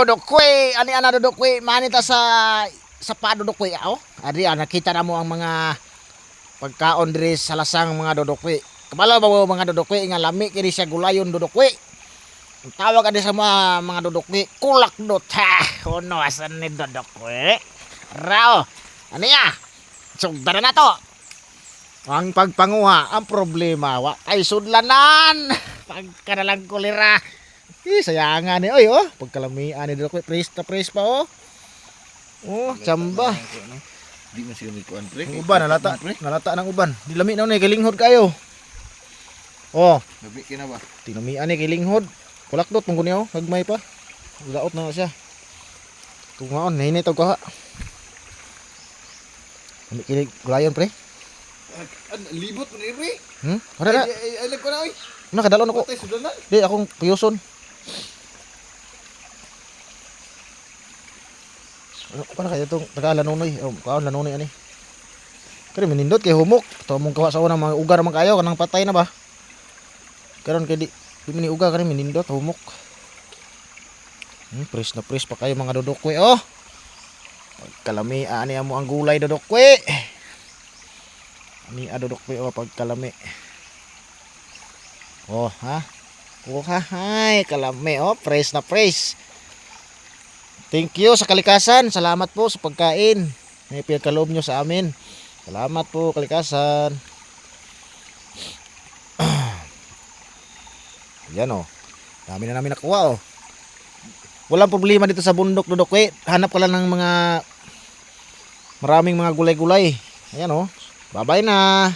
dodokwe, ani ana dodokwe, manita sa sa pa dodokwe oh. Ari ah, nakita na mo ang mga pagkaon diri sa lasang mga dodokwe. Kabalo ba mga dodokwe nga lami kini siya gulayon dodokwe. Ang tawag adi sa mga mga dodokwe, kulak dot ha. Kuno asan ni dodokwe? Rao. Ano ya? Sugdara na to. Ang pagpanguha, ang problema, wa ay sudlanan. Pagka na lang kulira. Eh, sayangan ni. Oy, oh. Pagkalamian ni Dodokwe, praise na praise pa, oh. Oh, tsamba. Di man sila may kuan pre. Ang uban, nalata. Nalata ng uban. Dilami na ni, kilinghod kayo. Oh, Gabi kina ba? tinamian ni kilinghod. Kulakdot, mong niyo, hagmay pa. Laot na siya. Tungaon, nahinit ako ha. Ano kilig, gulayon pre? Libot man iri. Hmm? Wala na, Ay ay lag ko na oy. nakadalo na ko. Patay sudanan. Di, akong piyuson. Ano para kaya itong taga lanunoy? Oh, kaon lanunoy ani. Kaya minindot kay humok. Ito mong kawa sa unang mga ugar man kayo kanang patay na ba? Karon kay di di mini uga kani minindot humok. Hmm, press na press pa kayo mga dodokwe oh. Pagkalami ani amo ang gulay dodokwe. Ani adodokwe oh pagkalami. Oh, ha? Oh, ha, hay, kalame, oh, praise na praise. Thank you sa kalikasan. Salamat po sa pagkain. May pinagkaloob nyo sa amin. Salamat po, kalikasan. Yan, oh. Dami na namin nakuha, oh. Walang problema dito sa bundok, Dudok. Eh, hanap ka lang ng mga maraming mga gulay-gulay. Ayan, oh. Bye-bye na.